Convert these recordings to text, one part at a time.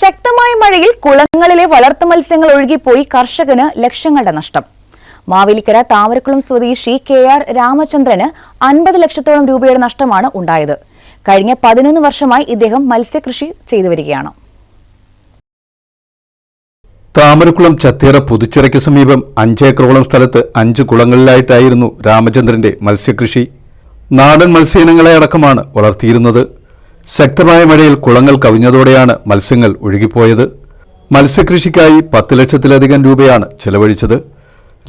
ശക്തമായ മഴയിൽ കുളങ്ങളിലെ വളർത്തു മത്സ്യങ്ങൾ ഒഴുകിപ്പോയി കർഷകന് ലക്ഷങ്ങളുടെ നഷ്ടം. മാവേലിക്കര താമരക്കുളം സ്വദേശി കെ ആർ രാമചന്ദ്രന് അൻപത് ലക്ഷത്തോളം രൂപയുടെ നഷ്ടമാണ് ഉണ്ടായത്. കഴിഞ്ഞ പതിനൊന്ന് വർഷമായി ഇദ്ദേഹം മത്സ്യകൃഷി ചെയ്തു വരികയാണ്. താമരക്കുളം ചത്തേറ പുതുച്ചിറയ്ക്ക് സമീപം അഞ്ചേക്കറോളം സ്ഥലത്ത് അഞ്ച് കുളങ്ങളിലായിട്ടായിരുന്നു രാമചന്ദ്രന്റെ മത്സ്യകൃഷി. നാടൻ മത്സ്യയിനങ്ങളെ അടക്കമാണ് വളർത്തിയിരുന്നത്. ശക്തമായ മഴയിൽ കുളങ്ങൾ കവിഞ്ഞതോടെയാണ് മത്സ്യങ്ങൾ ഒഴുകിപ്പോയത്. മത്സ്യകൃഷിക്കായി പത്ത് ലക്ഷത്തിലധികം രൂപയാണ് ചെലവഴിച്ചത്.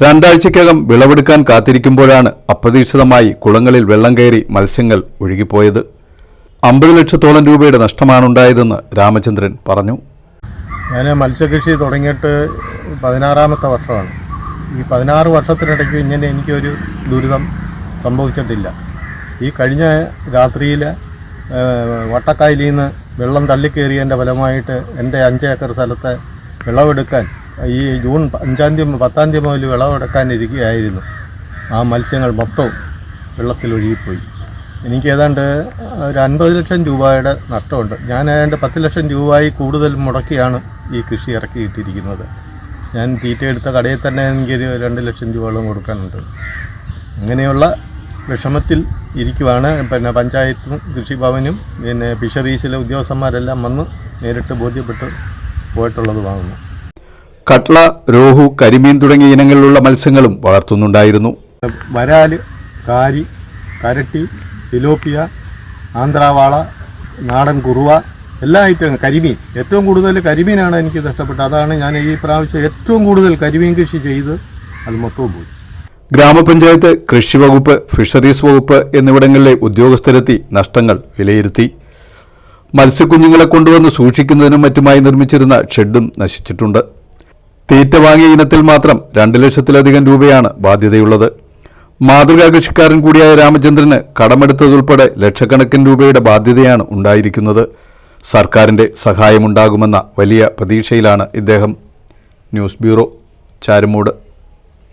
രണ്ടാഴ്ചയ്ക്കകം വിളവെടുക്കാൻ കാത്തിരിക്കുമ്പോഴാണ് അപ്രതീക്ഷിതമായി കുളങ്ങളിൽ വെള്ളം കയറി മത്സ്യങ്ങൾ ഒഴുകിപ്പോയത്. അമ്പത് ലക്ഷത്തോളം രൂപയുടെ നഷ്ടമാണുണ്ടായതെന്ന് രാമചന്ദ്രൻ പറഞ്ഞു. ഞാൻ മത്സ്യകൃഷി തുടങ്ങിയിട്ട് പതിനാറാമത്തെ വർഷമാണ്. ഈ പതിനാറ് വർഷത്തിനിടയ്ക്ക് ഇങ്ങനെ എനിക്കൊരു ദുരിതം സംഭവിച്ചിട്ടില്ല. ഈ കഴിഞ്ഞ രാത്രിയിൽ വട്ടക്കായലിൽ നിന്ന് വെള്ളം തള്ളിക്കയറിയതിന്റെ ഫലമായിട്ട് എന്റെ അഞ്ച് ഏക്കർ സ്ഥലത്തെ വിളവെടുക്കാൻ ഈ ജൂൺ അഞ്ചാം തീയതി പത്താം തീയതി മുതൽ വിളവെടുക്കാനിരിക്കുകയായിരുന്നു ആ മത്സ്യങ്ങൾ മൊത്തവും വെള്ളത്തിൽ ഒഴുകിപ്പോയി. എനിക്ക് ഏതാണ്ട് ഒരു അൻപത് ലക്ഷം രൂപയുടെ നഷ്ടമുണ്ട്. ഞാൻ ഏതാണ്ട് പത്ത് ലക്ഷം രൂപയായി കൂടുതൽ മുടക്കിയാണ് ഈ കൃഷി ഇറക്കിയിട്ടിരിക്കുന്നത്. ഞാൻ തീറ്റ എടുത്ത കടയിൽ തന്നെ എനിക്കൊരു രണ്ട് ലക്ഷം രൂപകളും കൊടുക്കാനുണ്ട്. അങ്ങനെയുള്ള വിഷമത്തിൽ ഇരിക്കുവാണ്. പിന്നെ പഞ്ചായത്തും കൃഷിഭവനും പിന്നെ ഫിഷറീസിലെ ഉദ്യോഗസ്ഥന്മാരെല്ലാം വന്ന് നേരിട്ട് ബോധ്യപ്പെട്ട് പോയിട്ടുള്ളതുമാകുന്നു കട്ട്ള രോഹു കരിമീൻ തുടങ്ങിയ ഇനങ്ങളിലുള്ള മത്സ്യങ്ങളും വളർത്തുന്നുണ്ടായിരുന്നു. വരാൽ കാരി കരട്ടി സിലോപ്പിയ ആന്ധ്രാവാള നാടൻ കുറുവ എല്ലാ ഐറ്റം കരിമീൻ. ഏറ്റവും കൂടുതൽ കരിമീനാണ് എനിക്ക് ഇഷ്ടപ്പെട്ടത്. അതാണ് ഞാൻ ഈ പ്രാവശ്യം ഏറ്റവും കൂടുതൽ കരിമീൻ കൃഷി ചെയ്ത് അത് മൊത്തവും പോയി. ഗ്രാമപഞ്ചായത്ത് കൃഷി വകുപ്പ് ഫിഷറീസ് വകുപ്പ് എന്നിവിടങ്ങളിലെ ഉദ്യോഗസ്ഥരെത്തി നഷ്ടങ്ങൾ വിലയിരുത്തി. മത്സ്യക്കുഞ്ഞുങ്ങളെ കൊണ്ടുവന്ന് സൂക്ഷിക്കുന്നതിനും മറ്റുമായി നിർമ്മിച്ചിരുന്ന ഷെഡും നശിച്ചിട്ടുണ്ട്. തീറ്റ വാങ്ങിയ ഇനത്തിൽ മാത്രം രണ്ട് ലക്ഷത്തിലധികം രൂപയാണ് ബാധ്യതയുള്ളത്. മാതൃകാ കൃഷിക്കാരൻ കൂടിയായ രാമചന്ദ്രന് കടമെടുത്തതുൾപ്പെടെ ലക്ഷക്കണക്കിന് രൂപയുടെ ബാധ്യതയാണ് ഉണ്ടായിരിക്കുന്നത്. സർക്കാരിന്റെ സഹായമുണ്ടാകുമെന്ന വലിയ പ്രതീക്ഷയിലാണ് ഇദ്ദേഹം. News bureau Charummood.